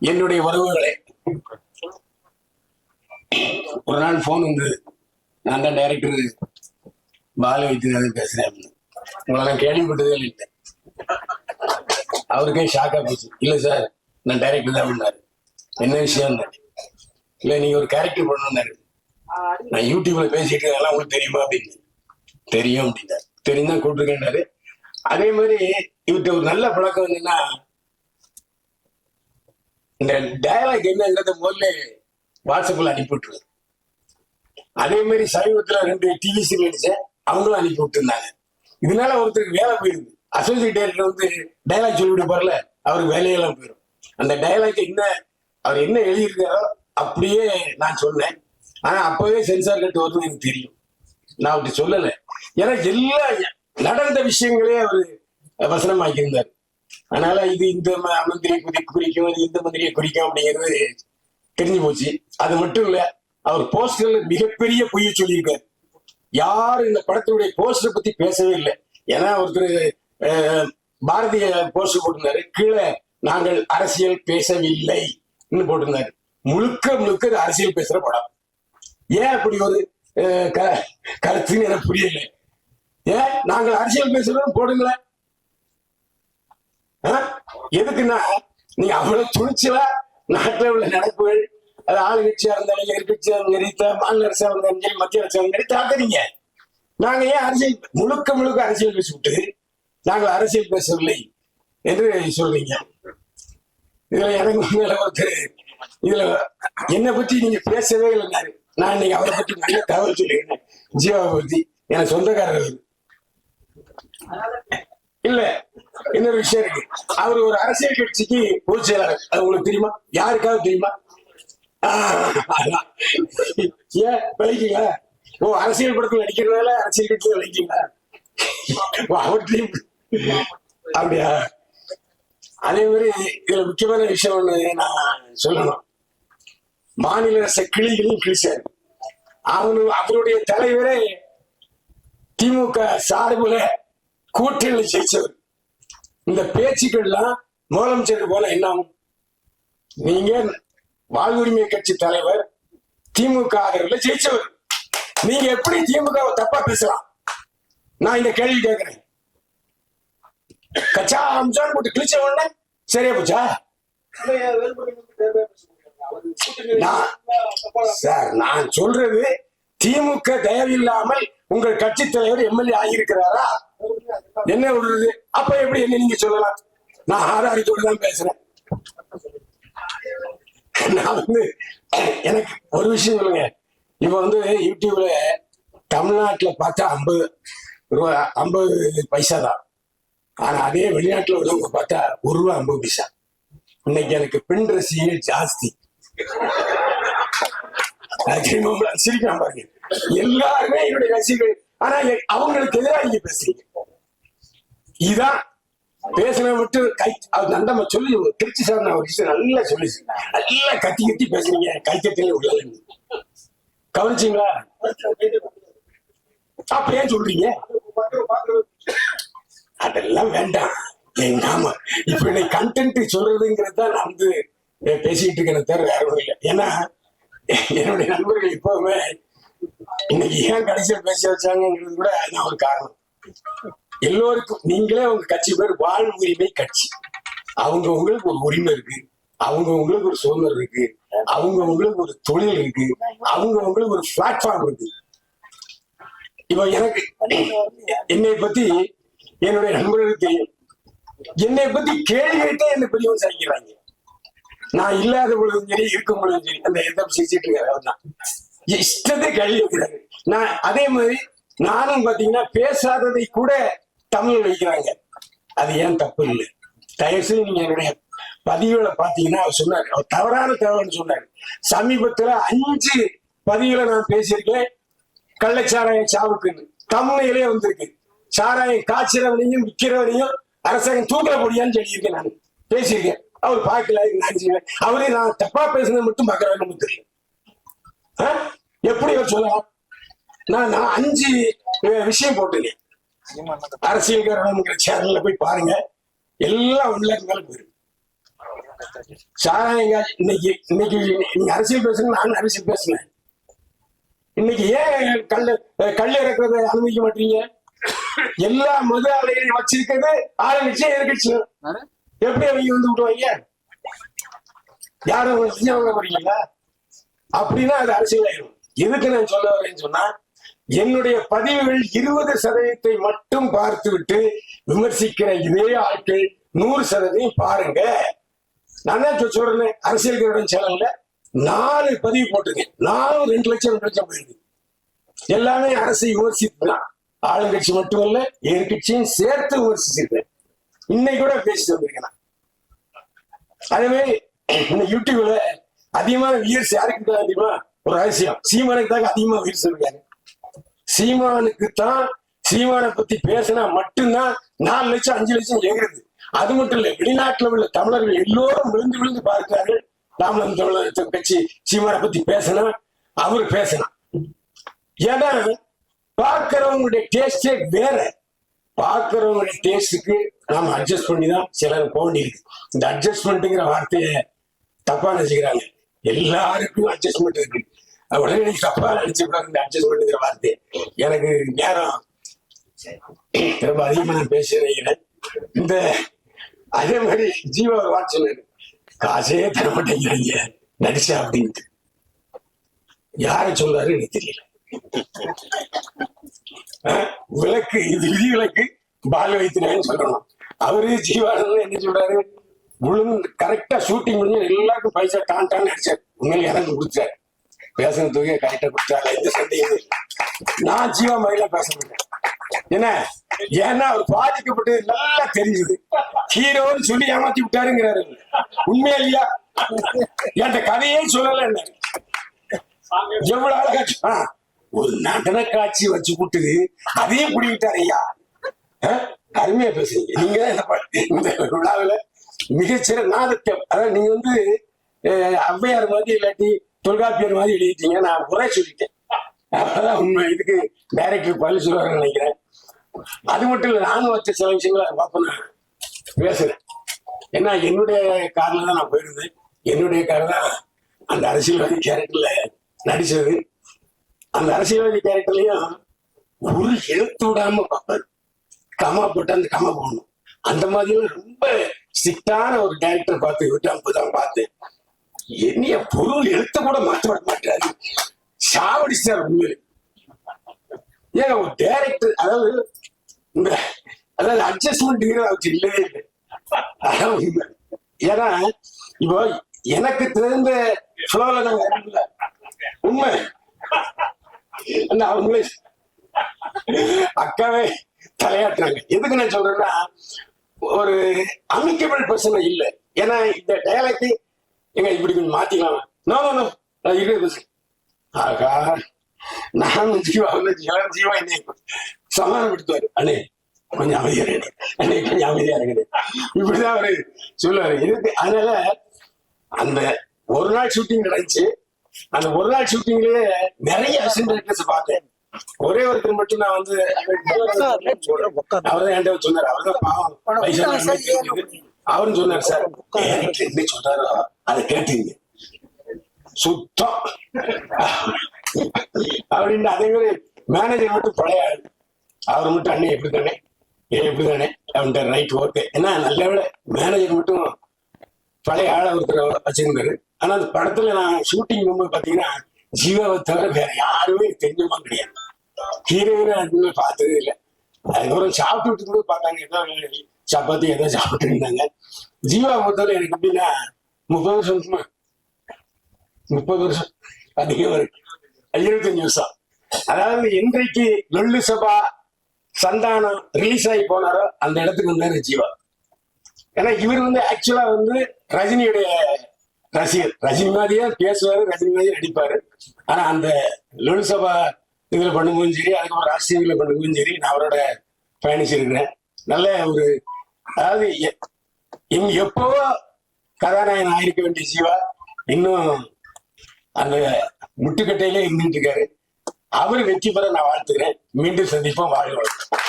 என்னுடைய உறவுகளே ஒரு நாள் போன் வந்தது நான் தான் டைரக்டர் பால வைத்தியநாதன் பேசுறேன். அப்படின்னு. உங்களை நான் கேள்விப்பட்டதே இல்லை. அவருக்கே ஷாக்கா போச்சு. இல்ல சார் நான் டைரக்டர் தான் பண்ணாரு என்ன விஷயம்? இல்ல நீங்க ஒரு கேரக்டர் பண்ணணும்னாரு. நான் யூடியூப்ல பேசிட்டு இருக்கேன் உங்களுக்கு தெரியுமா? அப்படின்னு. தெரியும் அப்படின்னா தெரியும் தான் கூப்பிட்டுருக்கேன்னாரு அதே மாதிரி இவர்கிட்ட ஒரு நல்ல பழக்கம் என்னன்னா இந்த டயலாக் என்னங்கிறத முதல்ல வாட்ஸ்அப்ல அனுப்பி விட்டுருவாரு அதே மாதிரி சமீபத்துல ரெண்டு டிவி சீரியல் நடிச்சேன் அவங்களும் அனுப்பி விட்டுருந்தாங்க இதனால ஒருத்தருக்கு வேலை போயிருது அசோசியேட் டைரக்டர் வந்து டயலாக் சொல்லிவிட்டு போறல அவருக்கு வேலையெல்லாம் போயிடும். அந்த டயலாக் என்ன அவர் என்ன எழுதியிருக்காரோ அப்படியே நான் சொன்னேன். ஆனா அப்பவே சென்சார் கட்டு வருதுன்னு எனக்கு தெரியும். நான் அப்படி சொல்லலை. ஏன்னா எல்லா நடந்த விஷயங்களே அவரு வசனமாக்கியிருந்தார். அதனால இது இந்த மந்திரியை குறி குறிக்கும் இது இந்த மந்திரியை குறிக்கும் அப்படிங்கிறது தெரிஞ்சு போச்சு. அது மட்டும் இல்ல அவர் போஸ்டர்ல மிகப்பெரிய பொய்ய சொல்லியிருக்காரு. யாரும் இந்த படத்தினுடைய போஸ்டரை பத்தி பேசவே இல்லை. ஏன்னா ஒருத்தர் அஹ், பாரதிய போஸ்டர் போட்டிருந்தாரு. கீழே நாங்கள் அரசியல் பேசவில்லை போட்டிருந்தாரு. முழுக்க முழுக்க அரசியல் பேசுற படம். ஏன் அப்படி ஒரு க- கருத்துன்னு எனக்கு புரியல. ஏன்? நாங்கள் அரசியல் பேசுறோம் போடுங்களேன். எதுக்குன்னா நீங்க அவ்வளவு துணிச்சலா? நாட்டில் உள்ள நடப்புகள் அது ஆளுங்கட்சியா இருந்தாலும் எதிர்கட்சியா இருந்தாலும் சரி மாநில அரசா இருந்தாலும் சரி மத்திய அரசா இருந்தாலும் தாக்குறீங்க நாங்க ஏன் அரசியல் முழுக்க முழுக்க அரசியல் பேசிவிட்டு நாங்கள் அரசியல் பேசவில்லை என்று சொல்றீங்க. இதுல எனக்கு மேல ஒருத்தர் இதுல என்னை பத்தி நீங்க பேசவே இல்லைனாரு நான் இன்னைக்கு அவரை பத்தி நல்ல தகவல் சொல்லியிருக்கேன். ஜீவாவை பத்தி எனக்கு சொந்தக்காரர் இல்ல இன்னொரு விஷயம் இருக்கு. அவர் ஒரு அரசியல் கட்சிக்கு பொதுச் செயலாளர் அது உங்களுக்கு தெரியுமா? யாருக்காவது தெரியுமா? ஏன் விளைக்கீங்களா ஓ அரசியல் படத்துல நடிக்கிறதுனால அரசியல் கட்சியில விளைக்கீங்களா? ஓ, அப்படியா? அதே மாதிரி இதுல முக்கியமான விஷயம் ஒண்ணு நான் சொல்லணும். மாநில அரச கிளிகளும் கிழிச்சாரு. அவனு அவருடைய தலைவரே திமுக சார்புல கூட்டணி ஜெயிச்சவர். இந்த பேச்சுக்கள்லாம் முதலமைச்சர் போல என்ன ஆகும்? நீங்க வாழ்வுரிமை கட்சி தலைவர் திமுக ஆதரவுல ஜெயிச்சவர். நீங்க எப்படி திமுக தப்பா பேசலாம்? நான் இந்த கேள்வி கேட்கிறேன். கச்சா அம்சான் போட்டு கிழிச்ச உடனே சரியா போச்சா சார் நான் சொல்றது திமுக தயவில்லாமல் உங்கள் கட்சி தலைவர் எம்எல்ஏ ஆகியிருக்கிறாரா? என்ன விடுறது? அப்ப எப்படி என்ன நீங்க சொல்லலாம்? நான் ஆதாரத்தோடு தான் பேசுறேன். நான் வந்து எனக்கு ஒரு விஷயம் சொல்லுங்க. இப்ப வந்து யூடியூப்ல தமிழ்நாட்டுல பார்த்தா ஐம்பது ரூபா ஐம்பது பைசா தான். ஆனா அதே வெளிநாட்டுல உள்ளவங்க பார்த்தா ஒரு ரூபா ஐம்பது பைசா. இன்னைக்கு எனக்கு பெண் ரசிகர்கள் ஜாஸ்தி. சிரிக்கலாம் பாருங்க. எல்லாருமே என்னுடைய ரசிகர்கள். ஆனா அவங்களுக்கு எதிராக நீங்க பேசுறீங்க. இதான் பேசின மட்டும் கை அது நண்டம சொல்லி திருச்சி சார் நான் ஒரு விஷயம் நல்லா சொல்லி நல்லா கத்தி கத்தி பேசுறீங்க கை கத்தில உள்ள கவனிச்சீங்களா? அப்ப ஏன் சொல்றீங்க? அதெல்லாம் வேண்டாம். எங்க ஆமா இப்ப இன்னைக்கு கண்டென்ட் சொல்றதுங்கிறது தான் நான் வந்து பேசிட்டு இருக்கேன் தவிர வேற ஒன்றும் இல்லை. ஏன்னா என்னுடைய நண்பர்கள் இப்பவுமே இன்னைக்கு ஏன் கடைசியில் பேச வச்சாங்கிறது கூட அதுதான் ஒரு காரணம். எல்லோருக்கும் நீங்களே அவங்க கட்சி பேர் வாழ் உரிமை கட்சி. அவங்க உங்களுக்கு ஒரு உரிமை இருக்கு. அவங்க உங்களுக்கு ஒரு சுதந்திரம் இருக்கு. அவங்க உங்களுக்கு ஒரு தொழில் இருக்கு. அவங்க உங்களுக்கு ஒரு பிளாட்ஃபார்ம் இருக்கு. இப்ப எனக்கு என்னை பத்தி என்னுடைய நண்பர்களுக்கு தெரியும். என்னை பத்தி கேள்வி கேட்டே என்ன பெரியவன் சாய்க்கிறாங்க நான் இல்லாத பொழுதும் சரி இருக்கும் பொழுதும் சரி அந்த எந்த சிரிச்சிட்டு இருக்காரு தான் இஷ்டத்தை கேள்வி நான் அதே மாதிரி நானும் பாத்தீங்கன்னா பேசாததை கூட தமிழ் வைக்கிறாங்க. அது ஏன் தப்பு இல்லை தயவு நீங்க என்னுடைய பதிவுகளை பாத்தீங்கன்னா அவர் சொன்னாரு. அவர் தவறான தகவல்னு சொன்னாரு. சமீபத்துல அஞ்சு பதிவுல நான் பேசியிருக்கேன். கள்ளச்சாராய சாவுக்குன்னு தமிழிலே வந்திருக்கு. சாராயம் காய்ச்சிறவனையும் விற்கிறவனையும் அரசாங்கம் தூக்கல முடியான்னு சொல்லியிருக்கேன் நான். பேசியிருக்கேன். அவர் பார்க்கல நான் செய்வேன் அவரே நான் தப்பா பேசுனது மட்டும் பாக்குறாங்க நமக்கு தெரியும் எப்படி அவர் சொல்லலாம்? நான் நான் அஞ்சு விஷயம் போட்டிருக்கேன். அரசியல் சேனல்ல போய் பாருங்க. எல்லாம் உள்ள மேல போயிருக்கு இன்னைக்கு இன்னைக்கு நீங்க அரசியல் பேசுங்க நான் அரசியல் பேசுனேன். இன்னைக்கு ஏன் கல் கல் இறக்குறத அனுமதிக்க மாட்டீங்க? எல்லா மது ஆலைகளையும் வச்சிருக்கிறது ஆளுங்கட்சியும் எதிர்கட்சியும் எப்படி அவங்க வந்து விட்டுவாங்க யாரும் செஞ்சவங்க வரீங்களா அப்படின்னா அது அரசியல் ஆயிரும். எதுக்கு நான் சொல்ல வரேன்னு சொன்னா என்னுடைய பதிவுகள் இருபது சதவீதத்தை மட்டும் பார்த்துவிட்டு விமர்சிக்கிற இதே ஆட்கள் நூறு சதவீதம் பாருங்க. நான் தான் சொல்றேன் அரசியல் சேனல்ல நாலு பதிவு போட்டிருக்கேன். நாலு ரெண்டு லட்சம் ரெண்டு லட்சம் போயிருக்கு எல்லாமே அரசை விமர்சித்து ஆளுங்கட்சி மட்டுமல்ல எதிர்கட்சியும் சேர்த்து விமர்சிச்சிருக்கேன். இன்னைக்கு கூட பேசிட்டு வந்திருக்கேன் அதே மாதிரி இந்த யூடியூப்ல அதிகமான வியூஸ் யாருக்கு தான் அதிகமா ஒரு ரகசியம்? சீமானுக்கு தாங்க அதிகமா வியூஸ் இருக்காங்க சீமானுக்கு தான் சீமானை பத்தி பேசினா மட்டும்தான் நாலு லட்சம் அஞ்சு லட்சம் ஏங்குறது. அது மட்டும் இல்ல வெளிநாட்டுல உள்ள தமிழர்கள் எல்லோரும் விழுந்து விழுந்து பார்க்கிறார்கள். ராமன் தமிழர் கட்சி சீமானை பத்தி பேசினா அவர் பேசலாம் ஏன்னா பார்க்கிறவங்களுடைய டேஸ்டே வேற. பார்க்கிறவங்களுடைய டேஸ்டுக்கு நாம அட்ஜஸ்ட் பண்ணி தான் சிலர் போக வேண்டியிருக்கு இந்த அட்ஜஸ்ட்மெண்ட்டுங்கிற வார்த்தையை தப்பா நினைச்சுக்கிறாங்க. எல்லாருக்கும் அட்ஜஸ்ட்மெண்ட் இருக்கு. உடனே சப்பா தப்பா நினைச்சுக்கூடாது இந்த அட்ஜஸ்ட்மெண்ட்டுங்கிற வார்த்தை எனக்கு நேரம். ரொம்ப அதிகமா நான் பேசுறேன் இந்த அதே மாதிரி ஜீவா ஒரு சொன்னாரு காசே தர மாட்டேங்கிறாங்க. நடிச்சா அப்படின்ட்டு. யாரை சொல்றாரு எனக்கு தெரியல. விளக்கு இது விதி விளக்கு. பால் வைத்தினேன்னு சொல்லணும். அவரு ஜீவானந்தன் என்ன சொல்றாரு? விழுந்து கரெக்டா ஷூட்டிங் முடிஞ்சு எல்லாருக்கும் பைசா டான் டான் அடிச்சார். உண்மையில எனக்கு கொடுத்தாரு பேசுன தொகையை கரெக்டா கொடுத்தாரு இந்த சண்டையை நான் ஜீவா மயில பேச மாட்டேன். என்ன? ஏன்னா அவர் பாதிக்கப்பட்டது நல்லா தெரியுது. ஹீரோன்னு சொல்லி ஏமாத்தி விட்டாருங்கிறாரு உண்மையா இல்லையா? என்கிட்ட கதையே சொல்லல என்ன? எவ்வளவு அழகாச்சு ஒரு நடன காட்சி வச்சு கூட்டுது. அதையும் குடிக்கிட்டார் ஐயா. அருமையா பேசுறீங்க. நீங்க தான் இந்த ப- விழாவில் மிகச்சிற நாதத்தை அதாவது நீங்க வந்து ஔவையார் மாதிரி இல்லாட்டி தொல்காப்பியர் மாதிரி எழுதிட்டீங்க நான் குறை சொல்லிட்டேன். அதான் உண்மை. இதுக்கு டைரக்டர் பதில் சொல்லுவாருன்னு நினைக்கிறேன். அது மட்டும் இல்ல நானும் வச்ச சில விஷயங்களை பார்ப்போம் நான் பேசுறேன். ஏன்னா என்னுடைய கார்ல தான் நான் போயிருந்தேன். என்னுடைய கார் தான் அந்த அரசியல்வாதி கேரக்டர்ல நடிச்சது. அந்த அரசியல்வாதி கேரக்டர்லயும் ஒரு எழுத்து விடாம பார்ப்பாரு. கமா போட்டு அந்த கமா போகணும் அந்த மாதிரி ரொம்ப ஸ்ட்ரிக்டான ஒரு டேரக்டர் பார்த்து விட்டு அப்போதான் பார்த்தேன் என்னைய பொருள் எழுத்த கூட மாற்ற விட மாட்டாரு. சாவடிச்சார் உண்மையில ஏன் ஒரு டேரக்டர் அதாவது அதாவது அட்ஜஸ்ட்மெண்ட் அவருக்கு இல்லவே இல்லை. அதான் உண்மை. ஏன்னா இப்போ எனக்கு தெரிந்த ஃப்ளோல நாங்க இருக்கல. உண்மை. அந்த அவங்களே அக்காவே தலையாட்டுறாங்க. எதுக்கு நான் சொல்றேன்னா ஒரு அமிக்கபிள் பர்சன் இல்லை. ஏன்னா இந்த டயலாக் எங்க இப்படி கொஞ்சம் மாத்திக்கலாம்? நான் இருக்கிறது ஆகா நானும் ஜீவா வந்து ஜீவா என்னை சமாதானப்படுத்துவாரு. அண்ணே கொஞ்சம் அமைதியா அண்ணே. கொஞ்சம் அமைதியா இருங்க இப்படிதான் அவரு சொல்லுவாரு. இதுக்கு அதனால அந்த ஒரு நாள் ஷூட்டிங் நடந்துச்சு. அந்த ஒரு நாள் ஷூட்டிங்லயே நிறைய அசிஸ்டன்ட் டைரக்டர்ஸ் பார்த்தேன். ஒரே ஒருத்தர் மட்டும் நான் வந்து அவர் தான் என்கிட்ட சொன்னார். அவர் தான் பாவம். அவரும் சொன்னார் சார் என்ன சொல்றாரோ? அதை கேட்டீங்க. சுத்தம். அப்படின்னு அதே மாதிரி மேனேஜர் மட்டும் பழைய அவர் மட்டும் அண்ணே எப்படி தானே ஏன் எப்படி தானே அவன்கிட்ட ரைட் ஓகே ஏன்னா நல்ல வேலை மேனேஜர் மட்டும் பழைய ஆளை ஒருத்தர் வச்சிருந்தாரு. ஆனா அந்த படத்துல நான் ஷூட்டிங் போகும்போது பாத்தீங்கன்னா ஜீவாவை தவிர வேற யாருமே தெரிஞ்சமா கிடையாது. ஹீரோயினை அதுவுமே பார்த்ததே இல்லை. அதுக்கப்புறம் சாப்பிட்டு கூட பார்த்தாங்க ஏதோ சப்பாத்தி ஏதோ சாப்பிட்டு இருந்தாங்க. ஜீவா பொறுத்தவரை எனக்கு எப்படின்னா முப்பது வருஷம் முப்பது வருஷம். அதிகம் இருக்கு இருபத்தஞ்சு வருஷம் அதாவது இன்றைக்கு லொல்லு சபா சந்தானம் ரிலீஸ் ஆகி போனாரோ அந்த இடத்துக்கு வந்தாரு ஜீவா. ஏன்னா இவர் வந்து ஆக்சுவலா வந்து ரஜினியுடைய ரசிகர். ரஜினி மாதிரியே பேசுவாரு ரஜினி மாதிரியே நடிப்பாரு. ஆனா அந்த லொல் சபா இதுல பண்ணும்போதும் சரி அதுக்கப்புறம் ராஷ்டிரியில பண்ணும்போதும் சரி நான் அவரோட பயணிச்சிருக்கிறேன். நல்ல ஒரு அதாவது எப்போ கதாநாயகன் ஆயிருக்க வேண்டிய ஜீவா இன்னும் அந்த முட்டுக்கட்டையிலே இருந்துட்டு இருக்காரு. அவர் வெற்றி பெற நான் வாழ்த்துக்கிறேன். மீண்டும் சந்திப்போம். வாழ்க